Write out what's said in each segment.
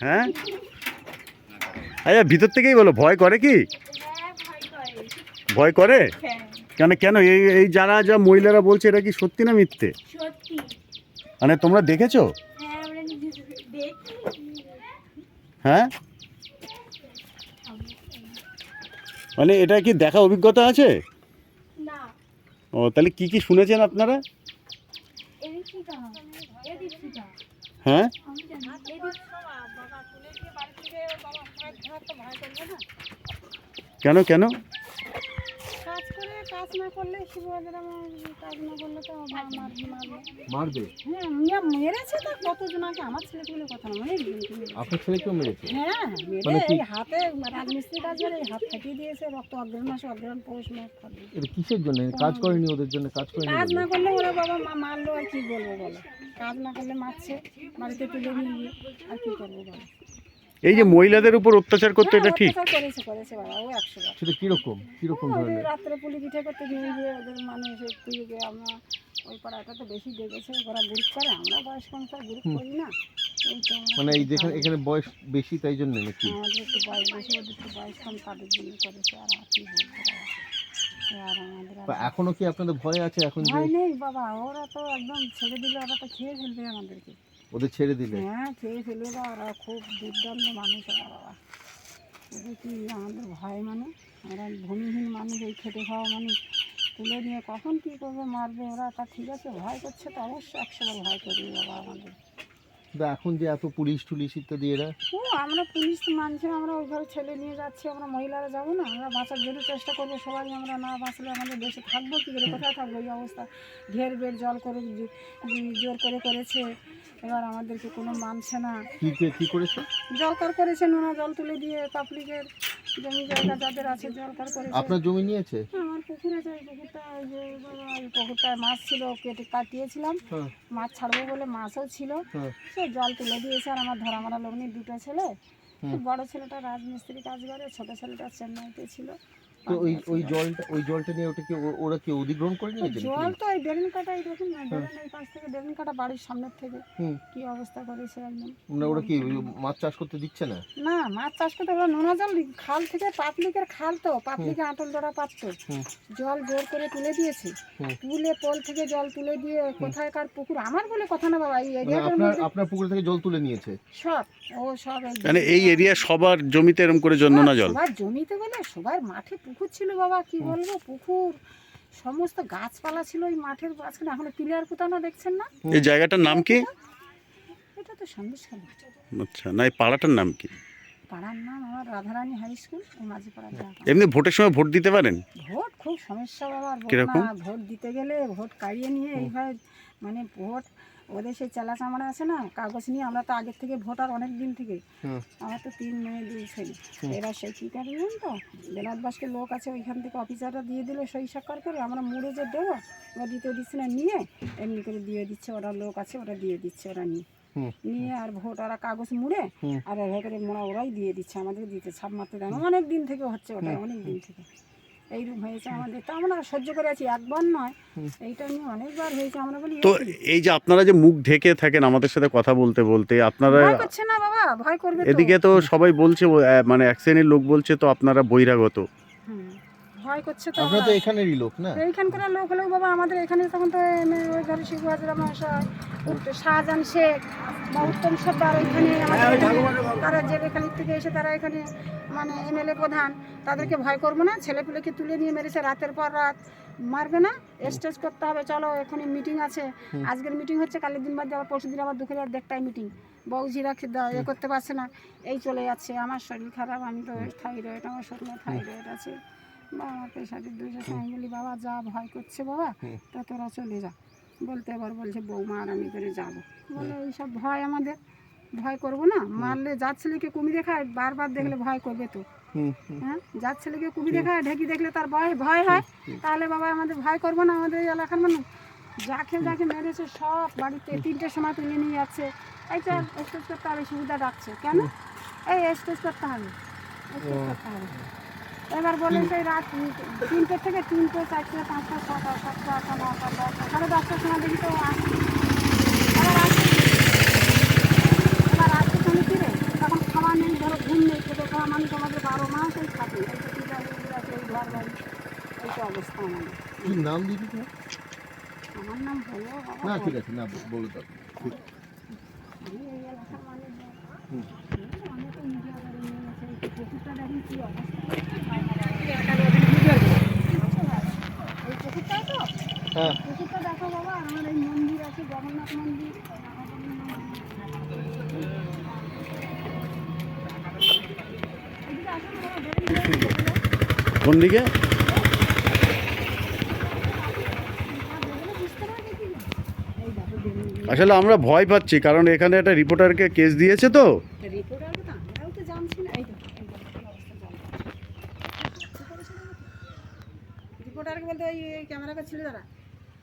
হ্যাঁ? আচ্ছা ভিতর থেকেই বলো ভয় করে কি? ভয় করে? কেন কেন? এই এই যারা যা মহিলারা বলছে এটা কি সত্যি না মিথ্যে? মানে তোমরা দেখেছ? হ্যাঁ হ্যাঁ? মানে এটা কি দেখা অভিজ্ঞতা আছে? ও তাহলে কি কি শুনেছেন আপনারা? হ্যাঁ? কেন কেন? কাজ করে কাজ না করলে শিবরাজের আমার কাজ না করলে তো মারবে। হ্যাঁ মেরেছে তো কতজনাকে আমার ছেলেগুলো কথা না অনেক আপনার ছেলেকেও মেরেছে? হ্যাঁ মেরে মানে এই হাতে রাজমিস্ত্রি কাজ করে এই হাত ফাটিয়ে দিয়েছে রক্ত অগ্রহণ মাসে অগ্রহণ পৌষ মাস এটা কিসের জন্য? কাজ করেনি ওদের জন্য কাজ করেনি কাজ না করলে ওরা বাবা মা মারলো আর কি বলব বলো? কাজ না করলে মারছে বাড়িতে তুলে নিয়ে আর কি করব বলো? এই যে মহিলাদের উপর অত্যাচার করতে এটা হ্যাঁ, ঠিক? করেছে করেছে বাবা ও একশো বার। সেটা কীরকম? কীরকম ওদের ধরনের? রাত্রে পুলি পিঠে করতে নিয়ে গিয়ে ওদের মানুষ একটু গিয়ে আমরা ওই পাড়াটা তো বেশি দেখেছে ওরা গ্রুপ করে আমরা বয়স্ক মানুষ গ্রুপ করি না। তো মানে এই যেখানে এখানে বয়স বেশি তাই জন্য নাকি? আমাদের একটু বয়স বেশি ওদের একটু বয়স কম তাদের জন্য করেছে আর আর কি বলব এখনও কি আপনাদের ভয় আছে এখন যে ভয় নেই বাবা ওরা তো একদম ছেড়ে দিলে ওরা তো খেয়ে ফেলবে আমাদেরকে। ওদের ছেড়ে দিলে। হ্যাঁ খুব দুর্দান্ত বাবা। ওদের কি আমাদের ভয় মানে? ভূমিহীন মানুষ, এই খাওয়া তুলে নিয়ে কখন কী করবে, মারবে ওরা? তা ঠিক আছে, ভয় করছে তো অবশ্যই একশোবার ভয় করবে বাবা আমাদের। কিন্তু এখন যে এত পুলিশ টুলিশ ইত্যাদি এরা? ও আমরা পুলিশ মানছি আমরা ওইভাবে ছেলে নিয়ে যাচ্ছি আমরা মহিলারা যাব না আমরা বাঁচার জন্য চেষ্টা করব সবাই আমরা না বাঁচলে আমাদের দেশে থাকব কী করে কোথায় থাকব এই অবস্থা। ঘের বের জল করে জোর করে করেছে এবার আমাদেরকে কোনো মানছে না। কি করেছে? জল করেছে নোনা জল তুলে দিয়ে পাবলিকের জমি জায়গা যাদের আছে জলকার করেছে আপনার জমি নিয়েছে? আমার পুকুর আছে ওই পুকুরটা ওই যে ওই পুকুরটায় মাছ ছিল কেটে কাটিয়েছিলাম। হ্যাঁ। মাছ ছাড়বো বলে মাছও ছিল। হ্যাঁ। সে জল তুলে দিয়েছে আর আমার ধরা মারা লোক দুটো ছেলে। বড় ছেলেটা রাজমিস্ত্রি কাজ করে ছোট ছেলেটা চেন্নাইতে ছিল। তো ওই ওই জলটা ওই জলটা নিয়ে ওটা কি ও- ওরা কি অধিগ্রহণ করে তো নিয়েছে জল তো এই কাটা এই দেখুন না বেগুন এই পাশ থেকে বেগুন কাটা বাড়ির সামনের থেকে। কি অবস্থা করেছে একদম। মানে ওরা কি মাছ চাষ করতে দিচ্ছে না? না মাছ চাষ করতে ওরা নোনা জল খাল থেকে পাবলিকের খাল তো পাবলিকে আটল ধরা পারতো জল জোর করে তুলে দিয়েছে। তুলে পোল থেকে জল তুলে দিয়ে কোথায়কার পুকুর আমার বলে কথা না বাবা এই মানে এরিয়াটার আপনার মধ্যে আপনার পুকুর থেকে জল তুলে নিয়েছে? সব ও সব এই মানে এই এরিয়া সবার জমিতে এরম করে জন্য না জল? সবার জমিতে বলে সবার মাঠে পুকুর ছিল বাবা কি বলব? পুকুর সমস্ত গাছপালা ছিল ওই মাঠের মাঝখানে এখন পিলার কোথাও দেখছেন না? এই জায়গাটার নাম কি? এটা তো সন্দেশ আচ্ছা না এই পাড়াটার নাম কি? পাড়ার নাম আমার রাধারানী হাই স্কুল ওই মাঝি পাড়ার এমনি ভোটের সময় ভোট দিতে পারেন? ভোট খুব সমস্যা বাবা? ভোট দিতে গেলে ভোট কাড়িয়ে নিয়ে এইভাবে মানে ভোট ওদের সেই চেলা চামড়া আছে না কাগজ নিয়ে আমরা তো আগের থেকে ভোটার অনেক দিন থেকে। আমার তো তিন মেয়ে দুই ছেলে। এবার সেই কী করবেন তো? বেলাটবাসকে লোক আছে ওইখান থেকে অফিসাররা দিয়ে দিলে সেই সাক্ষর করে আমরা মুড়ে যে দেবো ওরা দিতে দিচ্ছে না নিয়ে এমনি করে দিয়ে দিচ্ছে ওরা লোক আছে ওরা দিয়ে দিচ্ছে ওরা নিয়ে। নিয়ে আর ভোট ওরা কাগজ মুড়ে আর এভাবে করে মোড়া ওরাই দিয়ে দিচ্ছে আমাদের দিতে ছাপ মারতে দেয় অনেক দিন থেকে হচ্ছে ওটা অনেক দিন থেকে। হয়েছে আমাদের। তো আমরা সহ্য করে আছি একবার নয়। এইটা নিয়ে অনেকবার হয়েছে আমরা বলি তো এই যে আপনারা যে মুখ ঢেকে থাকেন আমাদের সাথে কথা বলতে বলতে আপনারা করছে না বাবা ভয় করবে এদিকে তো সবাই বলছে মানে এক শ্রেণির লোক বলছে তো আপনারা বহিরাগত। ভয় করছে তো আপনারা তো এখানেরই লোক না? এইখানকার লোক হলেও বাবা আমাদের এখানে তখন তো এম- ওই ঘরে শিবু হাজরা মহাশয় শাহজাহান শেখ বা উত্তম সর্দার ওইখানে আমাদের এখানে তারা জেলেখালির থেকে এসে তারা এখানে মানে এমএলএ প্রধান তাদেরকে ভয় করব না ছেলেপুলেকে তুলে নিয়ে মেরেছে রাতের পর রাত। মারবে না স্টেজ করতে হবে চলো এখানে মিটিং আছে। আজকের মিটিং হচ্ছে কালের দিন বাদ দিয়ে আবার পরশু দিন আবার দুপুরে দেড়টায় মিটিং। বউজিরা খে- দা- এ করতে পারছে না। এই চলে যাচ্ছে আমার শরীর খারাপ আমি তো থাইরয়েড আমার শরীরে থাইরয়েড আছে। বা আমার পেশাদের দুইশো আমি বলি বাবা যা ভয় করছে বাবা তা তোরা চলে যা। বলতে এবার বলছে বৌমা আর আমি করে যাব। বলে এইসব ভয় আমাদের ভয় করব না। মারলে যার ছেলেকে কুমি দেখায় বারবার দেখলে ভয় করবে তো। হ্যাঁ? যার ছেলেকে কুমি দেখায় ঢেকি দেখলে তার ভয় ভয় হয়। তাহলে বাবা আমাদের ভয় করব না আমাদের এই এলাকার মানুষ। যাকে যাকে মেরেছে সব বাড়িতে তিনটের সময় তুলে নিয়ে যাচ্ছে। এই তো স্টেজ করতে হবে সুবিধা ডাকছে। কেন? এই স্টেজ করতে হবে স্টেজ করতে হবে। এবার বলে সেই রাত তিনটে থেকে তিনটে চারটে পাঁচটা ছটা সাতটা আটটা নটা দশটা সাড়ে দশটার সময় দেখি তো আসছে এবার আসছে এবার আসছে ফিরে তখন মানুষ আমাদের বারো মাস এই থাকে। এই তো মন্দির আছে এই ঘর বাড়ি এই তো অবস্থা আমাদের। কি নাম তোমার? আমার নাম হলো না ঠিক আছে না বলে দাও। ঠিক আমি এই এলাকার মানুষ হুম। আমি তো নিজে আবার নিয়ে গেছে এই হ্যাঁ। আসলে আমরা ভয় পাচ্ছি কারণ এখানে একটা রিপোর্টারকে কেস দিয়েছে তো আমরাও তো জানছি না এই দেখো এই দেখো কি অবস্থা জানছি রিপোর্টারকে ছিল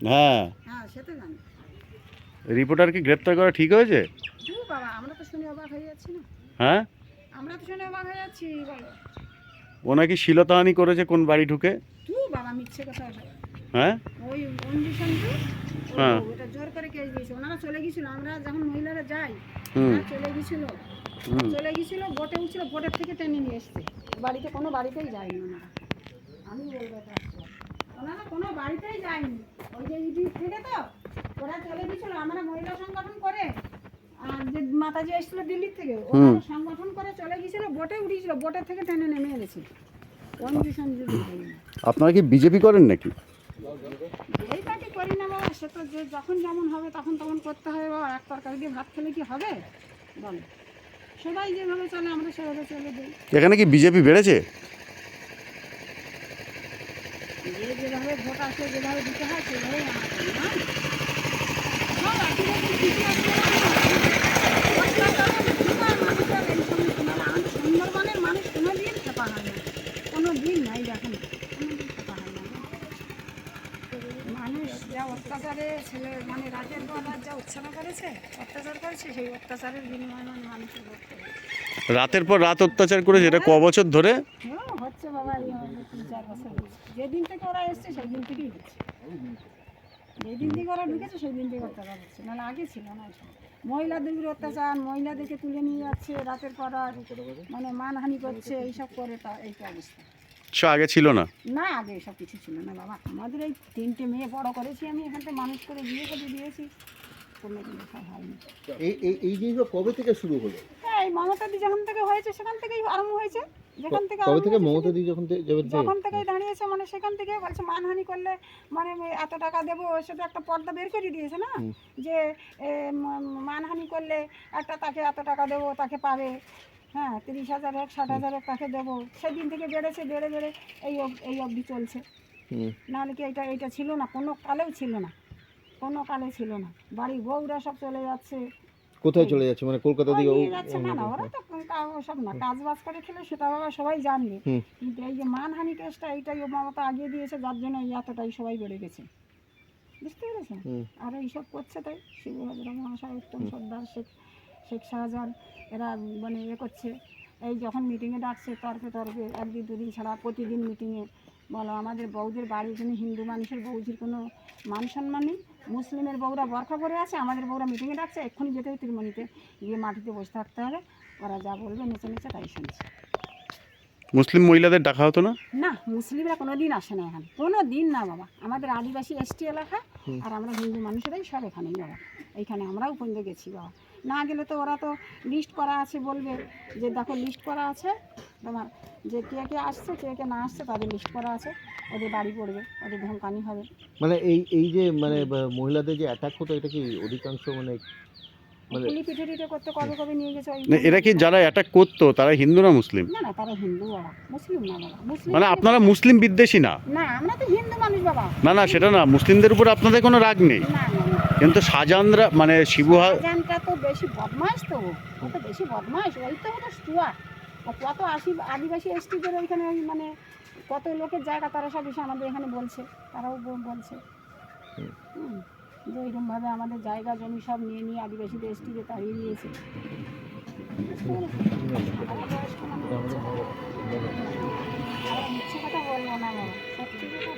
হ্যাঁ। হ্যাঁ সে তো জানি। রিপোর্টারকে গ্রেপ্তার করা ঠিক হয়েছে? তু বাবা আমরা তো শুনে অবাক হয়ে যাচ্ছি না। হ্যাঁ? আমরা তো শুনে অবাক হয়ে যাচ্ছি বলো ও শিলতাহানি করেছে কোন বাড়ি ঢুকে? তু বাবা মিথ্যে কথা হ্যাঁ? ওই তো? হ্যাঁ। ওটা জোর করে কেস দিয়েছে। ওনারা চলে আমরা যখন মহিলারা যাই চলে চলে উঠছিল থেকে টেনে নিয়ে এসছে। বাড়িতে কোনো বাড়িতেই যায়নি ওনারা। আমি বলব। ওনারা কোনো বাড়িতেই যায়নি। ওই যে ইউটিউব থেকে তো ওরা চলে গেছিল আমরা মহিলা সংগঠন করে। আর যে মাতাজি এসেছিল দিল্লির থেকে ওরা সংগঠন করে চলে গেছিল বোটে উঠেছিল বোটের থেকে টেনে নেমে কন্ডিশন যদি আপনারা কি বিজেপি করেন নাকি? এই পার্টি করি না বাবা সে তো যে যখন যেমন হবে তখন তখন করতে হবে বাবা এক তরকারি দিয়ে ভাত খেলে কি হবে? বলো। সবাই যেভাবে চলে আমরা সেভাবে চলে দিই এখানে কি বিজেপি বেড়েছে যে যেভাবে ভোট আসে যেভাবে দিতে হয় সেভাবেই আমরা করি না সব একই রকম কিছু আসবে না। অত্যাচার হবে, কি না। আমাদের সুন্দরবনের মানুষ কোনো দিন খেপা হয় না কোনো দিন নাই দেখেন কোনো দিন খেপা হয় না মানুষ যা অত্যাচারে ছেলে মানে রাজের পর রাত যা উচ্ছানা করেছে অত্যাচার করেছে সেই অত্যাচারের বিনিময়ে মানে মানুষের রাতের পর রাত অত্যাচার করেছে এটা ক বছর ধরে হ্যাঁ হচ্ছে বাবা এই তিন চার বছর যেদিন থেকে ওরা এসছে সেই দিন থেকেই হচ্ছে। যেদিন থেকে ওরা ঢুকেছে সেই দিন থেকে অত্যাচার হচ্ছে। নাহলে আগে ছিল না মহিলাদের উপরে অত্যাচার মহিলাদেরকে তুলে নিয়ে যাচ্ছে রাতের পর মানে মানহানি করছে এইসব করে তা এই অবস্থা। সে আগে ছিল না? না আগে এসব কিছু ছিল না বাবা। আমাদের এই তিনটে মেয়ে বড় করেছি আমি এখান থেকে মানুষ করে বিয়ে করে দিয়েছি। কোনো দিন হয়নি। এই এই এই জিনিসটা কবে থেকে শুরু হলো? হ্যাঁ এই মমতাদি যেখান থেকে হয়েছে সেখান থেকেই আরম্ভ হয়েছে। যেখান থেকে কবে থেকে হয়েছে মমতা দি যখন থেকে দাঁড়িয়েছে মানে সেখান থেকে বলছে মানহানি করলে মানে এত টাকা দেবো সেটা একটা পর্দা বের করে দিয়েছে না? যে মানহানি করলে একটা তাকে এত টাকা দেবো তাকে পাবে। হ্যাঁ তিরিশ হাজার এক ষাট হাজার এক তাকে দেবো। সেদিন থেকে বেড়েছে বেড়ে বেড়ে এই এই অবধি চলছে। নাহলে কি এটা এটা ছিল না? কোনো কালেও ছিল না। কোনো কালে ছিল না। বাড়ির বউরা সব চলে যাচ্ছে। কোথায় চলে যাচ্ছে? মানে কলকাতা দিকে নিয়ে যাচ্ছে না না ওরা তো কা- সব না কাজ বাজ করে খেলে সেটা বাবা সবাই জানবে। হুম। কিন্তু এই যে মানহানি কেসটা এইটাই ও মমতা আগিয়ে দিয়েছে যার জন্য এই এতটাই সবাই বেড়ে গেছে। বুঝতে পেরেছেন? হুম। আর এইসব করছে তাই শিবু হাজরা মহাশয় উত্তম সর্দার শেখ শেখ শাহজাহান এরা মানে এ করছে। এই যখন মিটিংয়ে ডাকছে তর্কে তর্কে একদিন দুদিন ছাড়া প্রতিদিন মিটিংয়ে বলো আমাদের বউদের বাড়ির জন্য হিন্দু মানুষের বৌজির কোনো মান সম্মান নেই? মুসলিমের বউরা বরখা পরে আছে আমাদের বউরা মিটিংয়ে ডাকছে এক্ষুনি যেতে হবে তিরমণিতে। গিয়ে মাটিতে বসে থাকতে হবে ওরা যা বলবে নেচে নেচে তাই শুনছে। মুসলিম মহিলাদের ডাকা হতো না? না মুসলিমরা কোনো দিন আসে না এখানে। কোনো দিন না বাবা। আমাদের আদিবাসী এসটি এলাকা আর আমরা হিন্দু মানুষেরাই সব এখানেই বাবা। এইখানে আমরাও পর্যন্ত গেছি বাবা। না গেলে তো ওরা তো লিস্ট করা আছে বলবে যে দেখো লিস্ট করা আছে তোমার যে কে কে আসছে কে কে না আসছে তাদের লিস্ট করা আছে। ওদের বাড়ি পড়বে ওদের ধমকানি হবে। মানে এই এই যে মানে মহিলাদের যে অ্যাটাক হতো এটা কি অধিকাংশ মানে মানে করতে কবে কবে নিয়ে গেছে ওই না, এরা কি যারা অ্যাটাক করতো তারা হিন্দু না মুসলিম? না না তারা হিন্দু বাবা মুসলিম না বাবা মুসলিম মানে আপনারা মুসলিম বিদ্বেষী না? না আমরা তো হিন্দু মানুষ বাবা। না না সেটা না মুসলিমদের উপর আপনাদের কোনো রাগ নেই। না না না। কিন্তু শাহজাহানরা মানে শিবু হা- শাহজাহানটা তো বেশি বদমাস তো ও তো বেশি বদমাস ওই তো হলো কত আশি, আদিবাসী এসটিদের ওইখানে ওই মানে কত লোকের জায়গা তারা সব এসে আমাদের এখানে বলছে, তারাও বলছে। যে এরকমভাবে আমাদের জায়গা, জমি সব নিয়ে নিয়ে আদিবাসীদের এসটিকে তাড়িয়ে দিয়েছে। মিথ্যে কথা বলব না সত্যি কথা